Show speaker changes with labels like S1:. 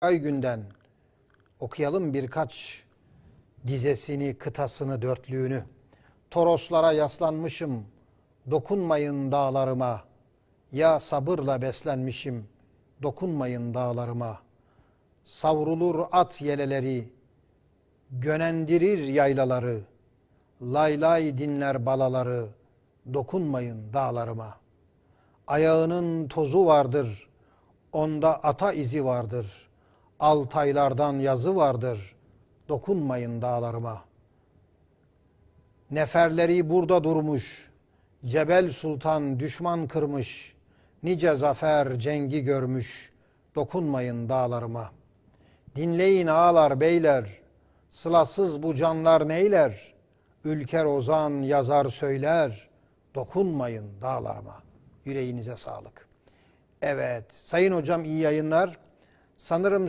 S1: Ay günden okuyalım birkaç dizesini, kıtasını, dörtlüğünü. Toroslara yaslanmışım, dokunmayın dağlarıma. Ya sabırla beslenmişim, dokunmayın dağlarıma. Savrulur at yeleleri, gönendirir yaylaları. Lay lay dinler balaları, dokunmayın dağlarıma. Ayağının tozu vardır, onda ata izi vardır. Altaylardan yazı vardır, dokunmayın dağlarıma. Neferleri burada durmuş, Cebel Sultan düşman kırmış, nice zafer cengi görmüş, dokunmayın dağlarıma. Dinleyin ağalar beyler, sılasız bu canlar neyler? Ülker ozan yazar söyler, dokunmayın dağlarıma. Yüreğinize sağlık. Evet, sayın hocam iyi yayınlar. Sanırım